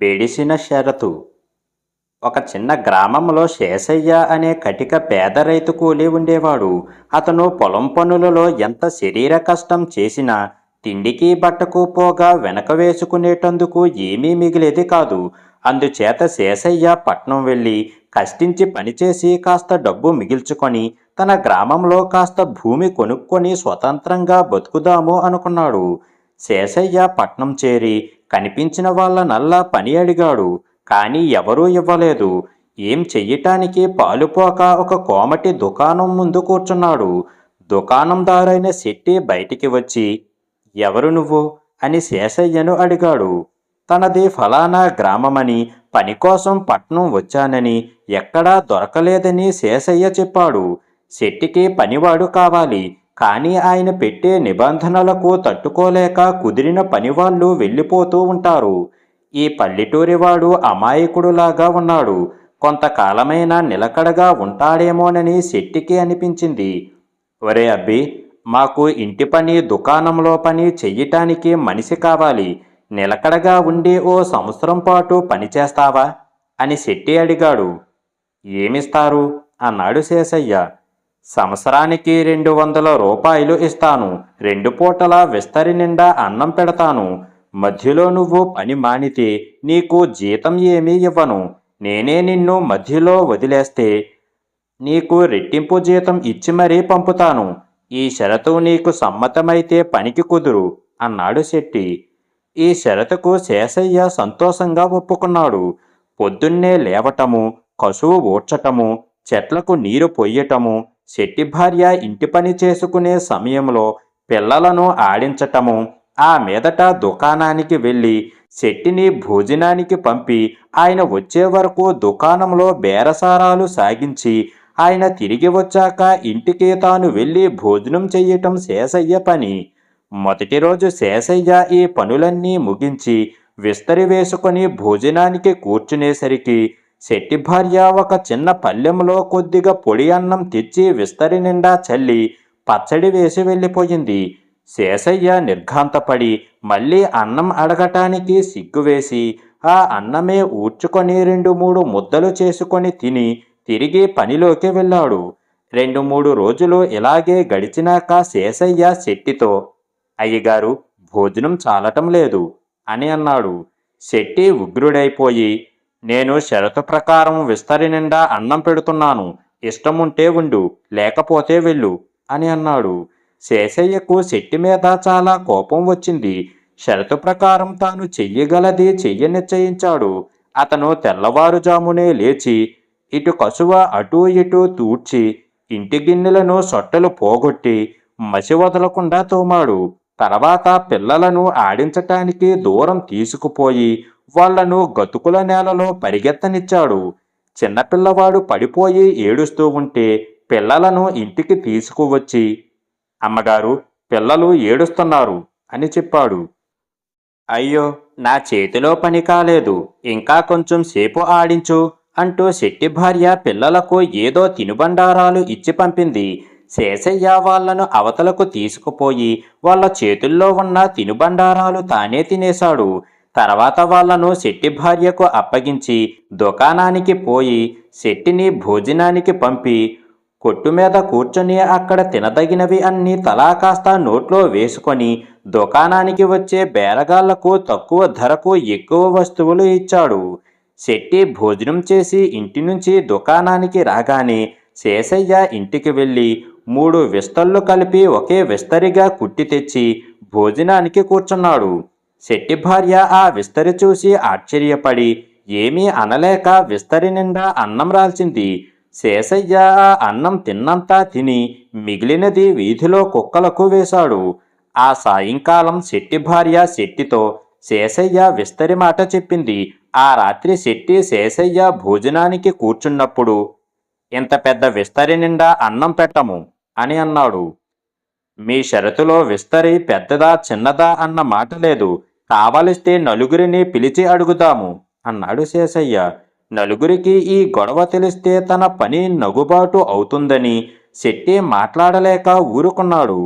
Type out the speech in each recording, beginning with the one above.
బెడిసిన షరతు. ఒక చిన్న గ్రామంలో శేషయ్య అనే కటిక పేద రైతు కూలి ఉండేవాడు. అతను పొలం పనులలో ఎంత శరీర కష్టం చేసినా తిండికి బట్టకు పోగా వెనక వేసుకునేటందుకు ఏమీ మిగిలేది కాదు. అందుచేత శేషయ్య పట్నం వెళ్ళి కష్టించి పనిచేసి కాస్త డబ్బు మిగిల్చుకొని తన గ్రామంలో కాస్త భూమి కొనుక్కొని స్వతంత్రంగా బతుకుదాము అనుకున్నాడు. శేషయ్య పట్నం చేరి కనిపించిన వాళ్ళనల్లా పని అడిగాడు కానీ ఎవరూ ఇవ్వలేదు. ఏం చెయ్యటానికి పాలుపోక ఒక కోమటి దుకాణం ముందు కూర్చున్నాడు. దుకాణందారైన శెట్టి బయటికి వచ్చి ఎవరు నువ్వు? అని శేషయ్యను అడిగాడు. తనది ఫలానా గ్రామమని పని కోసం పట్నం వచ్చానని ఎక్కడా దొరకలేదని శేషయ్య చెప్పాడు. శెట్టికి పనివాడు కావాలి. కానీ ఆయన పెట్టే నిబంధనలకు తట్టుకోలేక కుదిరిన పనివాళ్ళు వెళ్ళిపోతూ ఉంటారు. ఈ పల్లెటూరివాడు అమాయకుడులాగా ఉన్నాడు. కొంతకాలమైన నిలకడగా ఉంటాడేమోనని శెట్టికి అనిపించింది. ఒరే అబ్బి మాకు ఇంటి పని దుకాణంలో పని చెయ్యటానికి మనిషి కావాలి. నిలకడగా ఉండి ఓ సంవత్సరం పాటు పని చేస్తావా? అని శెట్టి అడిగాడు. ఏమిస్తారు? అన్నాడు శేషయ్య. సంవత్సరానికి రెండు వందల రూపాయలు ఇస్తాను. రెండు పూటల విస్తరి నిండా అన్నం పెడతాను. మధ్యలో నువ్వు పని మానితే నీకు జీతం ఏమీ ఇవ్వను. నేనే నిన్ను మధ్యలో వదిలేస్తే నీకు రెట్టింపు జీతం ఇచ్చి మరీ పంపుతాను. ఈ షరతు నీకు సమ్మతమైతే పనికి కుదురు అన్నాడు శెట్టి. ఈ షరతుకు శేషయ్య సంతోషంగా ఒప్పుకున్నాడు. పొద్దున్నే లేవటము కసువు ఊడ్చటము చెట్లకు నీరు పొయ్యటము శెట్టి భార్య ఇంటి పని చేసుకునే సమయంలో పిల్లలను ఆడించటము ఆ మీదట దుకాణానికి వెళ్ళి శెట్టిని భోజనానికి పంపి ఆయన వచ్చే వరకు దుకాణంలో బేరసారాలు సాగించి ఆయన తిరిగి వచ్చాక ఇంటికి తాను వెళ్ళి భోజనం చెయ్యటం శేషయ్య పని. మొదటి రోజు శేషయ్య ఈ పనులన్నీ ముగించి విస్తరి వేసుకొని భోజనానికి కూర్చునేసరికి శెట్టి భార్య ఒక చిన్న పల్లెంలో కొద్దిగా పొడి అన్నం తెచ్చి విస్తరి నిండా చల్లి పచ్చడి వేసి వెళ్ళిపోయింది. శేషయ్య నిర్ఘాంతపడి మళ్ళీ అన్నం అడగటానికి సిగ్గువేసి ఆ అన్నమే ఊడ్చుకొని రెండు మూడు ముద్దలు చేసుకొని తిని తిరిగి పనిలోకి వెళ్ళాడు. రెండు మూడు రోజులు ఇలాగే గడిచినాక శేషయ్య శెట్టితో అయ్యగారు భోజనం చాలటం లేదు అని అన్నాడు. శెట్టి ఉగ్రుడైపోయి నేను షరతు ప్రకారం విస్తరి నిండా అన్నం పెడుతున్నాను. ఇష్టముంటే ఉండు లేకపోతే వెళ్ళు అని అన్నాడు. శేషయ్యకు శెట్టి మీద చాలా కోపం వచ్చింది. షరతు ప్రకారం తాను చెయ్యగలది చెయ్య నిశ్చయించాడు. అతను తెల్లవారుజామునే లేచి ఇటు కసువ అటూ ఇటూ తూడ్చి ఇంటి గిన్నెలను సొట్టలు పోగొట్టి మసి వదలకుండా తోమాడు. తర్వాత పిల్లలను ఆడించటానికి దూరం తీసుకుపోయి వాళ్ళను గతుకుల నేలలో పరిగెత్తనిచ్చాడు. చిన్నపిల్లవాడు పడిపోయి ఏడుస్తూ ఉంటే పిల్లలను ఇంటికి తీసుకువచ్చి అమ్మగారు పిల్లలు ఏడుస్తున్నారు అని చెప్పాడు. అయ్యో నా చేతిలో పని కాలేదు ఇంకా కొంచెం సేపు ఆడించు అంటూ శెట్టి భార్య పిల్లలకు ఏదో తినుబండారాలు ఇచ్చి పంపింది. శేషయ్య వాళ్ళను అవతలకు తీసుకుపోయి వాళ్ళ చేతుల్లో ఉన్న తినుబండారాలు తానే తినేశాడు. తర్వాత వాళ్ళను శెట్టి భార్యకు అప్పగించి దుకాణానికి పోయి శెట్టిని భోజనానికి పంపి కొట్టు మీద కూర్చొని అక్కడ తినదగినవి అన్ని తలా కాస్త నోట్లో వేసుకొని దుకాణానికి వచ్చే బేరగాళ్ళకు తక్కువ ధరకు ఎక్కువ వస్తువులు ఇచ్చాడు. శెట్టి భోజనం చేసి ఇంటి నుంచి దుకాణానికి రాగానే శేషయ్య ఇంటికి వెళ్ళి మూడు విస్తళ్ళు కలిపి ఒకే విస్తరిగా కుట్టి తెచ్చి భోజనానికి కూర్చున్నాడు. శెట్టి భార్య ఆ విస్తరి చూసి ఆశ్చర్యపడి ఏమీ అనలేక విస్తరి నిండా అన్నం రాల్చింది. శేషయ్య ఆ అన్నం తిన్నంతా తిని మిగిలినది వీధిలో కుక్కలకు వేశాడు. ఆ సాయంకాలం శెట్టి భార్య శెట్టితో శేషయ్య విస్తరి మాట చెప్పింది. ఆ రాత్రి శెట్టి శేషయ్య భోజనానికి కూర్చున్నప్పుడు ఇంత పెద్ద విస్తరి నిండా అన్నం పెట్టము అని అన్నాడు. మీ షరతులో విస్తరి పెద్దదా చిన్నదా అన్న మాట లేదు. కావలిస్తే నలుగురిని పిలిచి అడుగుదాము అన్నాడు శేషయ్య. నలుగురికి ఈ గొడవ తెలిస్తే తన పని నగుబాటు అవుతుందని శెట్టి మాట్లాడలేక ఊరుకున్నాడు.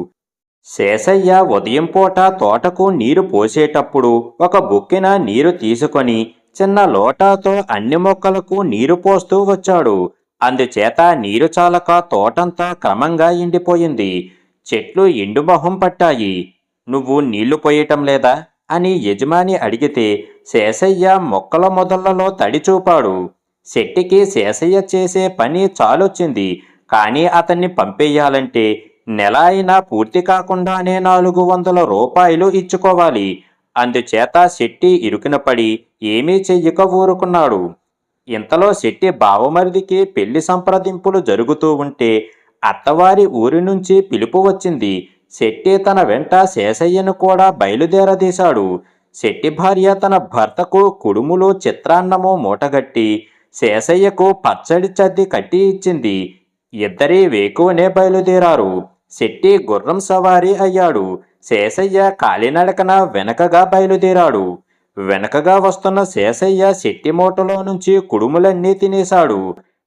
శేషయ్య ఉదయం పూట తోటకు నీరు పోసేటప్పుడు ఒక బుక్కిన నీరు తీసుకొని చిన్న లోటాతో అన్ని మొక్కలకు నీరు పోస్తూ వచ్చాడు. అందుచేత నీరు చాలక తోటంతా క్రమంగా ఎండిపోయింది. చెట్లు ఎండుమొహం పట్టాయి. నువ్వు నీళ్ళు పోయటం లేదా? అని యజమాని అడిగితే శేషయ్య మొక్కల మొదళ్ళలో తడి చూపాడు. శెట్టికి శేషయ్య చేసే పని చాలొచ్చింది. కానీ అతన్ని పంపేయాలంటే నెల అయినా పూర్తి కాకుండానే నాలుగు వందల రూపాయలు ఇచ్చుకోవాలి. అందుచేత శెట్టి ఇరుకున పడి ఏమీ చెయ్యక ఊరుకున్నాడు. ఇంతలో శెట్టి బావమరిదికి పెళ్ళి సంప్రదింపులు జరుగుతూ ఉంటే అత్తవారి ఊరి నుంచి పిలుపు వచ్చింది. శెట్టి తన వెంట శేషయ్యను కూడా బయలుదేరదీశాడు. శెట్టి భార్య తన భర్తకు కుడుములు చిత్రాన్నము మూటగట్టి శేషయ్యకు పచ్చడి చద్ది కట్టి ఇచ్చింది. ఇద్దరి వేకువనే బయలుదేరారు. శెట్టి గుర్రం సవారీ అయ్యాడు. శేషయ్య కాలినడకన వెనకగా బయలుదేరాడు. వెనకగా వస్తున్న శేషయ్య శెట్టి మూటలో నుంచి కుడుములన్నీ తినేశాడు.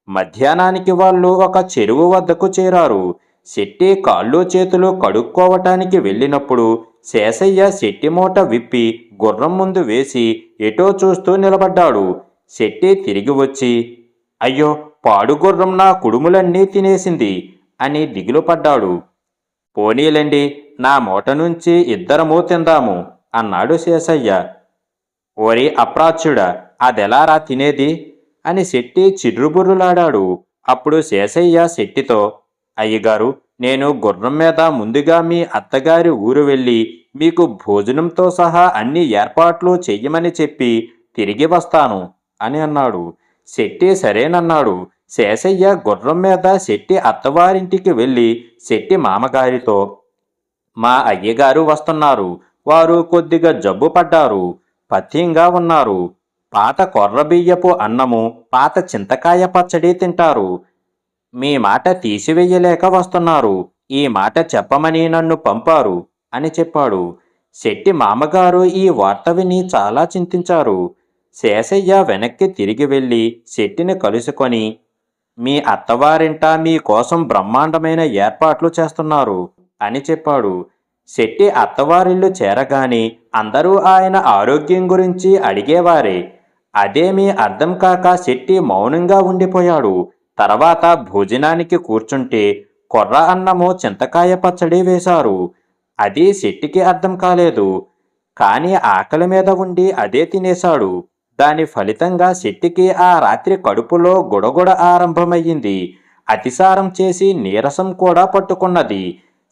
మధ్యాహ్నానికి వాళ్ళు ఒక చెరువు వద్దకు చేరారు. శెట్టి కాళ్ళు చేతులు కడుక్కోవటానికి వెళ్ళినప్పుడు శేషయ్య శెట్టి మూట విప్పి గుర్రం ముందు వేసి ఎటో చూస్తూ నిలబడ్డాడు. శెట్టి తిరిగి వచ్చి అయ్యో పాడుగుర్రం నా కుడుములన్నీ తినేసింది అని దిగులు పడ్డాడు. పోనీలండి నా మూట నుంచి ఇద్దరము తిందాము అన్నాడు శేషయ్య. ఓరి అప్రాచ్యుడా అదెలారా తినేది? అని శెట్టి చిర్రుబుర్రులాడాడు అప్పుడు శేషయ్య శెట్టితో అయ్యగారు నేను గుర్రం మీద ముందుగా మీ అత్తగారి ఊరు వెళ్ళి మీకు భోజనంతో సహా అన్ని ఏర్పాట్లు చెయ్యమని చెప్పి తిరిగి వస్తాను అని అన్నాడు. శెట్టి సరేనన్నాడు. శేషయ్య గుర్రం మీద శెట్టి అత్తవారింటికి వెళ్ళి శెట్టి మామగారితో మా అయ్యగారు వస్తున్నారు. వారు కొద్దిగా జబ్బు పడ్డారు. పథ్యంగా ఉన్నారు. పాత కొర్రబియ్యపు అన్నము పాత చింతకాయ పచ్చడి తింటారు. మీ మాట తీసివేయలేక వస్తున్నారు. ఈ మాట చెప్పమని నన్ను పంపారు అని చెప్పాడు. శెట్టి మామగారు ఈ వార్త విని చాలా చింతించారు. శేషయ్య వెనక్కి తిరిగి వెళ్ళి శెట్టిని కలుసుకొని మీ అత్తవారింట మీ కోసం బ్రహ్మాండమైన ఏర్పాట్లు చేస్తున్నారు అని చెప్పాడు. శెట్టి అత్తవారిల్లు చేరగాని అందరూ ఆయన ఆరోగ్యం గురించి అడిగేవారే. అదేమీ అర్థం కాక శెట్టి మౌనంగా ఉండిపోయాడు. తర్వాత భోజనానికి కూర్చుంటే కొర్ర అన్నము చింతకాయ పచ్చడి వేశారు. అది శెట్టికి అర్థం కాలేదు. కానీ ఆకలి మీద ఉండి అదే తినేశాడు. దాని ఫలితంగా శెట్టికి ఆ రాత్రి కడుపులో గుడగుడ ఆరంభమయ్యింది. అతిసారం చేసి నీరసం కూడా పట్టుకున్నది.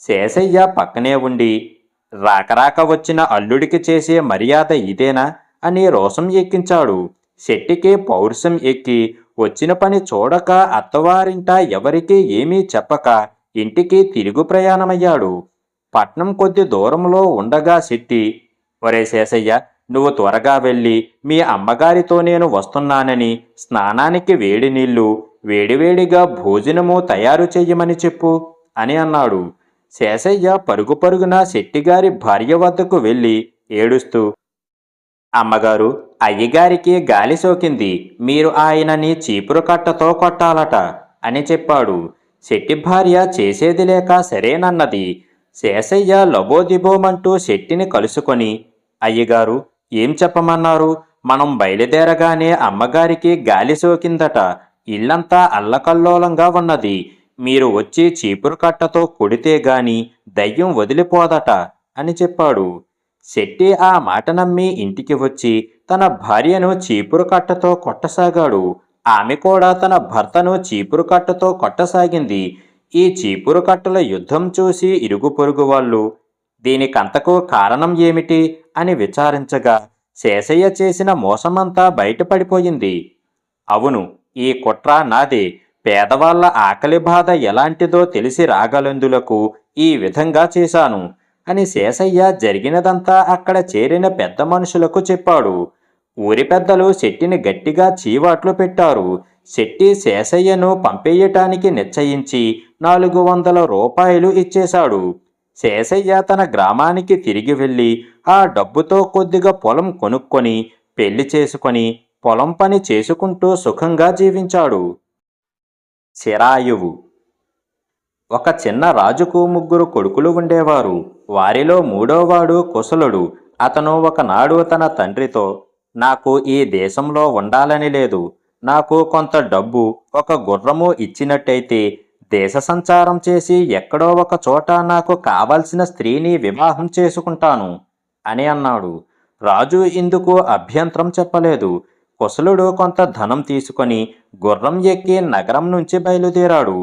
శేషయ్య పక్కనే ఉండి రాకరాక వచ్చిన అల్లుడికి చేసే మర్యాద ఇదేనా? అని రోషం ఎక్కించాడు. శెట్టికి పౌరుషం ఎక్కి వచ్చిన పని చూడక అత్తవారింట ఎవరికీ ఏమీ చెప్పక ఇంటికి తిరుగు ప్రయాణమయ్యాడు. పట్నం కొద్ది దూరంలో ఉండగా శెట్టి ఒరే శేషయ్య నువ్వు త్వరగా వెళ్ళి మీ అమ్మగారితో నేను వస్తున్నానని స్నానానికి వేడి నీళ్ళు వేడివేడిగా భోజనము తయారు చెయ్యమని చెప్పు అని అన్నాడు. శేషయ్య పరుగు పరుగున శెట్టిగారి భార్య వద్దకు వెళ్ళి ఏడుస్తూ అమ్మగారు అయ్యగారికి గాలి సోకింది. మీరు ఆయనని చీపురు కట్టతో కొట్టాలట అని చెప్పాడు. శెట్టి భార్య చేసేది లేక సరేనన్నది. శేషయ్య లబోదిబోమంటూ శెట్టిని కలుసుకొని అయ్యగారు ఏం చెప్పమన్నారు? మనం బయలుదేరగానే అమ్మగారికి గాలి సోకిందట. ఇల్లంతా అల్లకల్లోలంగా ఉన్నది. మీరు వచ్చి చీపురు కట్టతో కొడితే గాని దయ్యం వదిలిపోదట అని చెప్పాడు. శెట్టి ఆ మాట నమ్మి ఇంటికి వచ్చి తన భార్యను చీపురు కట్టతో కొట్టసాగాడు. ఆమె కూడా తన భర్తను చీపురు కట్టతో కొట్టసాగింది. ఈ చీపురు కట్టల యుద్ధం చూసి ఇరుగు పొరుగు వాళ్ళు దీనికంతకు కారణం ఏమిటి? అని విచారించగా శేషయ్య చేసిన మోసమంతా బయటపడిపోయింది. అవును ఈ కుట్ర నాదే. పేదవాళ్ళ ఆకలి బాధ ఎలాంటిదో తెలిసి రాగలందులకు ఈ విధంగా చేశాను. అని శేషయ్య జరిగినదంతా అక్కడ చేరిన పెద్ద మనుషులకు చెప్పాడు. ఊరి పెద్దలు శెట్టిని గట్టిగా చీవాట్లు పెట్టారు. శెట్టి శేషయ్యను పంపేయటానికి నిశ్చయించి నాలుగు వందల రూపాయలు ఇచ్చేశాడు. శేషయ్య తన గ్రామానికి తిరిగి వెళ్ళి ఆ డబ్బుతో కొద్దిగా పొలం కొనుక్కొని పెళ్ళి చేసుకొని పొలం పని చేసుకుంటూ సుఖంగా జీవించాడు. చిరాయువు ఒక చిన్న రాజుకు ముగ్గురు కొడుకులు ఉండేవారు. వారిలో మూడోవాడు కుశలుడు. అతను ఒకనాడు తన తండ్రితో నాకు ఈ దేశంలో ఉండాలని లేదు. నాకు కొంత డబ్బు ఒక గుర్రము ఇచ్చినట్టయితే దేశ సంచారం చేసి ఎక్కడో ఒక చోట నాకు కావలసిన స్త్రీని వివాహం చేసుకుంటాను అని అన్నాడు. రాజు ఇందుకు అభ్యంతరం చెప్పలేదు. కుశలుడు కొంత ధనం తీసుకొని గుర్రం ఎక్కి నగరం నుంచి బయలుదేరాడు.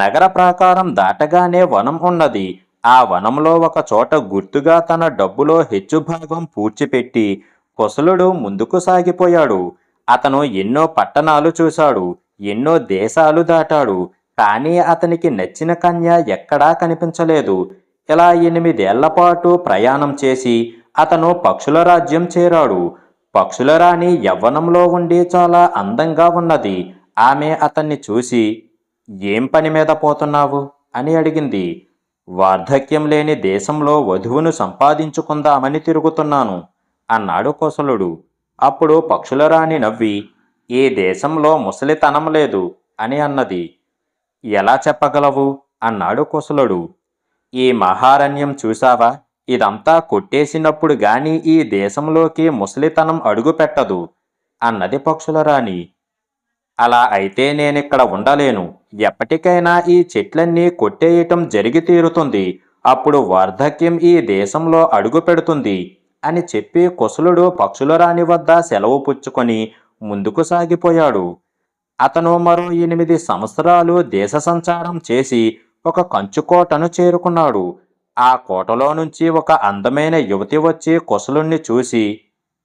నగర ప్రాకారం దాటగానే వనం ఉన్నది. ఆ వనంలో ఒక చోట గుర్తుగా తన డబ్బులో హెచ్చు భాగం పూడ్చిపెట్టి కుశలుడు ముందుకు సాగిపోయాడు. అతను ఎన్నో పట్టణాలు చూశాడు ఎన్నో దేశాలు దాటాడు కానీ అతనికి నచ్చిన కన్య ఎక్కడా కనిపించలేదు. ఇలా ఎనిమిదేళ్ళ పాటు ప్రయాణం చేసి అతను పక్షుల రాజ్యం చేరాడు. పక్షుల రాణి యవ్వనంలో ఉండి చాలా అందంగా ఉన్నది. ఆమె అతన్ని చూసి ఏం పని మీద పోతున్నావు? అని అడిగింది. వార్ధక్యం లేని దేశంలో వధువును సంపాదించుకుందామని తిరుగుతున్నాను అన్నాడు కోసలుడు. అప్పుడు పక్షులరాణి నవ్వి ఈ దేశంలో ముసలితనం లేదు అని అన్నది. ఎలా చెప్పగలవు? అన్నాడు కుశలుడు ఈ మహారణ్యం చూశావా? ఇదంతా కొట్టేసినప్పుడు గాని ఈ దేశంలోకి ముసలితనం అడుగుపెట్టదు అన్నది పక్షుల రాణి అలా అయితే నేనిక్కడ ఉండలేను. ఎప్పటికైనా ఈ చెట్లన్నీ కొట్టేయటం జరిగి తీరుతుంది. అప్పుడు వార్ధక్యం ఈ దేశంలో అడుగు పెడుతుంది అని చెప్పి కుశలుడు పక్షుల రాణి వద్ద సెలవు పుచ్చుకొని ముందుకు సాగిపోయాడు. అతను మరో ఎనిమిది సంవత్సరాలు దేశ సంచారం చేసి ఒక కంచుకోటను చేరుకున్నాడు. ఆ కోటలో నుంచి ఒక అందమైన యువతి వచ్చి కుశలుణ్ణి చూసి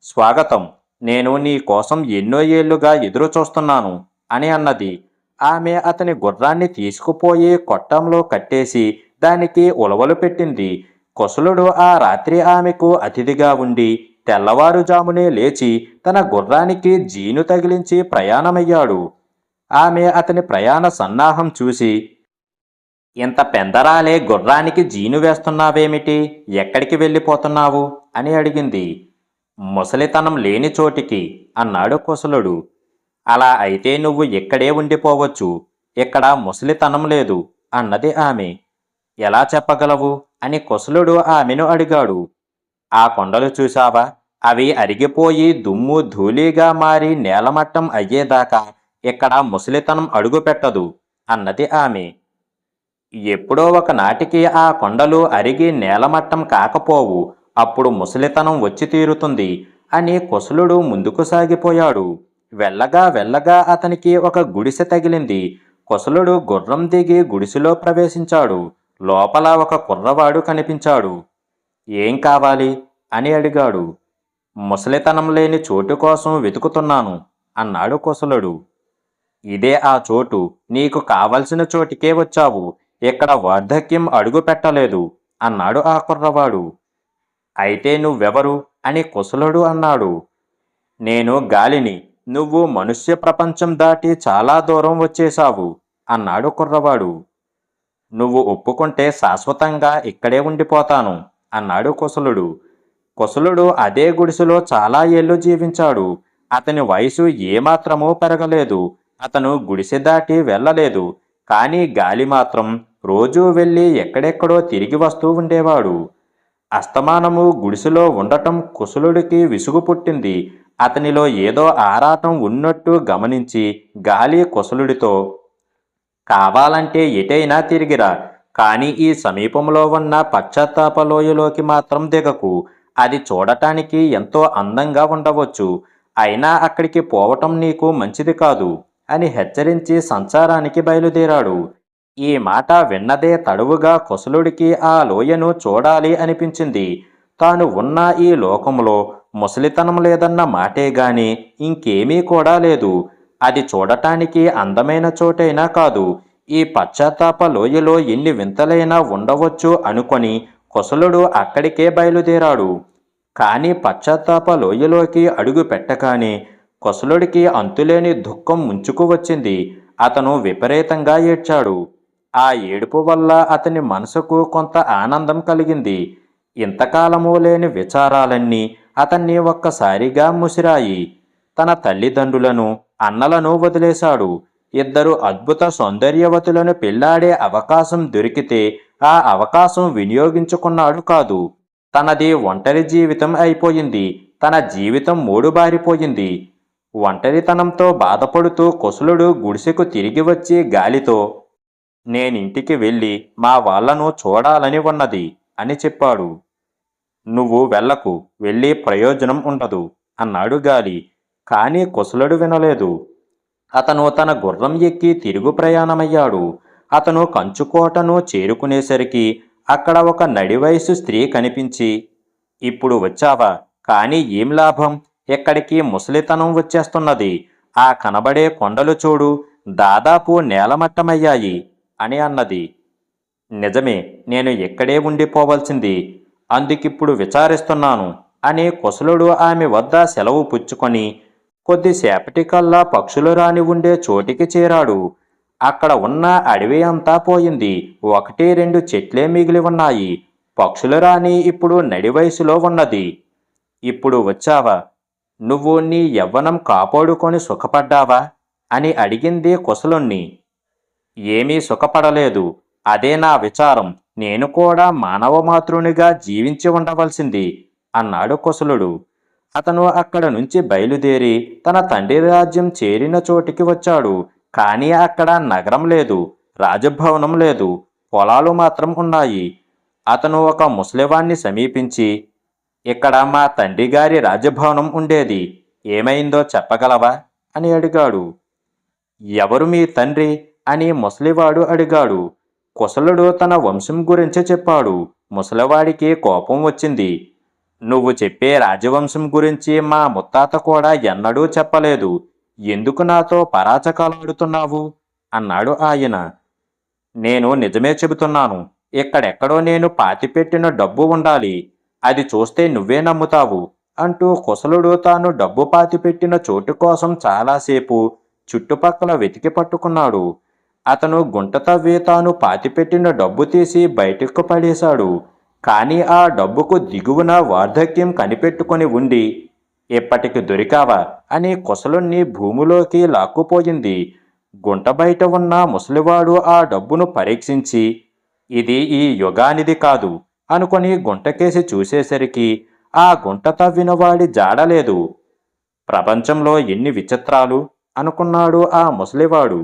స్వాగతం. నేను నీ కోసం ఎన్నో ఏళ్ళుగా ఎదురు చూస్తున్నాను అని అన్నది. ఆమె అతని గుర్రాన్ని తీసుకుపోయి కొట్టంలో కట్టేసి దానికి ఉలవలు పెట్టింది. కుశలుడు ఆ రాత్రి ఆమెకు అతిథిగా ఉండి తెల్లవారుజామునే లేచి తన గుర్రానికి జీను తగిలించి ప్రయాణమయ్యాడు. ఆమె అతని ప్రయాణ సన్నాహం చూసి ఇంత పెందరాలే గుర్రానికి జీను వేస్తున్నావేమిటి? ఎక్కడికి వెళ్ళిపోతున్నావు? అని అడిగింది. ముసలితనం లేని చోటికి అన్నాడు కుశలుడు అలా అయితే నువ్వు ఇక్కడే ఉండిపోవచ్చు. ఇక్కడ ముసలితనం లేదు అన్నది ఆమె. ఎలా చెప్పగలవు? అని కుశలుడు ఆమెను అడిగాడు. ఆ కొండలు చూశావా? అవి అరిగిపోయి దుమ్ము ధూళిగా మారి నేలమట్టం అయ్యేదాకా ఇక్కడ ముసలితనం అడుగుపెట్టదు అన్నది ఆమె. ఎప్పుడో ఒకనాటికి ఆ కొండలు అరిగి నేలమట్టం కాకపోవు. అప్పుడు ముసలితనం వచ్చి తీరుతుంది అని కుశలుడు ముందుకు సాగిపోయాడు. వెళ్ళగా వెళ్ళగా అతనికి ఒక గుడిసె తగిలింది. కుశలుడు గుర్రం దిగి గుడిసెలో ప్రవేశించాడు. లోపల ఒక కుర్రవాడు కనిపించాడు. ఏం కావాలి? అని అడిగాడు. ముసలితనం లేని చోటు కోసం వెతుకుతున్నాను అన్నాడు కుశలుడు ఇదే ఆ చోటు. నీకు కావలసిన చోటికే వచ్చావు. ఇక్కడ వార్ధక్యం అడుగు పెట్టలేదు అన్నాడు ఆ కుర్రవాడు. అయితే నువ్వెవరు? అని కుశలుడు అన్నాడు. నేను గాలిని నువ్వు మనుష్య ప్రపంచం దాటి చాలా దూరం వచ్చేశావు అన్నాడు కుర్రవాడు. నువ్వు ఒప్పుకుంటే శాశ్వతంగా ఇక్కడే ఉండిపోతాను అన్నాడు కుశలుడు. కుశలుడు అదే గుడిసెలో చాలా ఏళ్ళు జీవించాడు. అతని వయసు ఏమాత్రమూ పెరగలేదు. అతను గుడిసె దాటి వెళ్ళలేదు. కానీ గాలి మాత్రం రోజూ వెళ్ళి ఎక్కడెక్కడో తిరిగి వస్తూ ఉండేవాడు. అస్తమానము గుడిసెలో ఉండటం కుశలుడికి విసుగు పుట్టింది అతనిలో ఏదో ఆరాటం ఉన్నట్టు గమనించి గాలి కుశలుడితో కావాలంటే ఎటైనా తిరిగిరా కానీ ఈ సమీపంలో ఉన్న పశ్చాత్తాప లోయలోకి మాత్రం దిగకు. అది చూడటానికి ఎంతో అందంగా ఉండవచ్చు. అయినా అక్కడికి పోవటం నీకు మంచిది కాదు అని హెచ్చరించి సంచారానికి బయలుదేరాడు. ఈ మాట విన్నదే తడువుగా కుశలుడికి ఆ లోయను చూడాలి అనిపించింది. తాను ఉన్న ఈ లోకంలో ముసలితనం లేదన్న మాటే గాని ఇంకేమీ కూడా లేదు. అది చూడటానికి అందమైన చోటైనా కాదు. ఈ పశ్చాత్తాప లోయలో ఎన్ని వింతలైనా ఉండవచ్చు అనుకొని కుశలుడు అక్కడికే బయలుదేరాడు. కానీ పశ్చాత్తాప లోయలోకి అడుగు పెట్టగానే కుశలుడికి అంతులేని దుఃఖం ముంచుకు వచ్చింది. అతను విపరీతంగా ఏడ్చాడు. ఆ ఏడుపు వల్ల అతని మనసుకు కొంత ఆనందం కలిగింది. ఇంతకాలము లేని విచారాలన్నీ అతన్ని ఒక్కసారిగా ముసిరాయి. తన తల్లిదండ్రులను అన్నలను వదిలేశాడు. ఇద్దరు అద్భుత సౌందర్యవతులను పెళ్ళాడే అవకాశం దొరికితే ఆ అవకాశం వినియోగించుకున్నాడు కాదు. తనది ఒంటరి జీవితం అయిపోయింది. తన జీవితం మూడుబారిపోయింది. ఒంటరితనంతో బాధపడుతూ కుశలుడు గుడిసెకు తిరిగి వచ్చి గాలితో నేనింటికి వెళ్ళి మా వాళ్ళను చూడాలని ఉన్నది అని చెప్పాడు. నువ్వు వెళ్ళకు వెళ్ళి ప్రయోజనం ఉండదు అన్నాడు గాలి. కానీ కుసలుడు వినలేదు. అతను తన గుర్రం ఎక్కి తిరుగు ప్రయాణమయ్యాడు. అతను కంచుకోటను చేరుకునేసరికి అక్కడ ఒక నడివయసు స్త్రీ కనిపించి ఇప్పుడు వచ్చావా? కానీ ఏం లాభం? ఇక్కడికి ముసలితనం వచ్చేస్తున్నది. ఆ కనబడే కొండలు చూడు దాదాపు నేలమట్టమయ్యాయి. అని అన్నది. నిజమే నేను ఎక్కడే ఉండిపోవలసింది అందుకిప్పుడు విచారిస్తున్నాను అని కుశలుడు ఆమె వద్ద సెలవు పుచ్చుకొని కొద్దిసేపటికల్లా పక్షులు రాని ఉండే చోటికి చేరాడు. అక్కడ ఉన్న అడవి అంతా పోయింది. ఒకటి రెండు చెట్లే మిగిలి ఉన్నాయి. పక్షులు రాని ఇప్పుడు నడి వయసులో ఉన్నది. ఇప్పుడు వచ్చావా? నువ్వు నీ యవ్వనం కాపాడుకొని సుఖపడ్డావా? అని అడిగింది కుశలుణ్ణి ఏమీ సుఖపడలేదు. అదే నా విచారం. నేను కూడా మానవ మాతృనిగా జీవించి ఉండవలసింది అన్నాడు కుశలుడు అతను అక్కడ నుంచి బయలుదేరి తన తండ్రి రాజ్యం చేరిన చోటికి వచ్చాడు. కానీ అక్కడ నగరం లేదు రాజభవనం లేదు పొలాలు మాత్రం ఉన్నాయి. అతను ఒక ముసలివాణ్ణి సమీపించి ఇక్కడ మా తండ్రి గారి రాజభవనం ఉండేది ఏమైందో చెప్పగలవా? అని అడిగాడు. ఎవరు మీ తండ్రి? అని ముసలివాడు అడిగాడు. కుశలుడు తన వంశం గురించి చెప్పాడు. ముసలివాడికి కోపం వచ్చింది. నువ్వు చెప్పే రాజవంశం గురించి మా ముత్తాత కూడా ఎన్నడూ చెప్పలేదు. ఎందుకు నాతో పరాచకాలాడుతున్నావు అన్నాడు ఆయన. నేను నిజమే చెబుతున్నాను. ఇక్కడెక్కడో నేను పాతిపెట్టిన డబ్బు ఉండాలి. అది చూస్తే నువ్వే నమ్ముతావు అంటూ కుశలుడు తాను డబ్బు పాతిపెట్టిన చోటు కోసం చాలాసేపు చుట్టుపక్కల వెతికి పట్టుకున్నాడు. అతను గుంట తవ్వి తాను పాతిపెట్టిన డబ్బు తీసి బయటకు పడేశాడు. కానీ ఆ డబ్బుకు దిగువన వార్ధక్యం కనిపెట్టుకొని ఉండి ఇప్పటికి దొరికావా? అని కుశలుణ్ణి భూమిలోకి లాక్కుపోయింది. గుంట బయట ఉన్న ముసలివాడు ఆ డబ్బును పరీక్షించి ఇది ఈ యుగానిది కాదు అనుకొని గుంటకేసి చూసేసరికి ఆ గుంట తవ్విన వాడి జాడలేదు ప్రపంచంలో ఎన్ని విచిత్రాలు అనుకున్నాడు ఆ ముసలివాడు.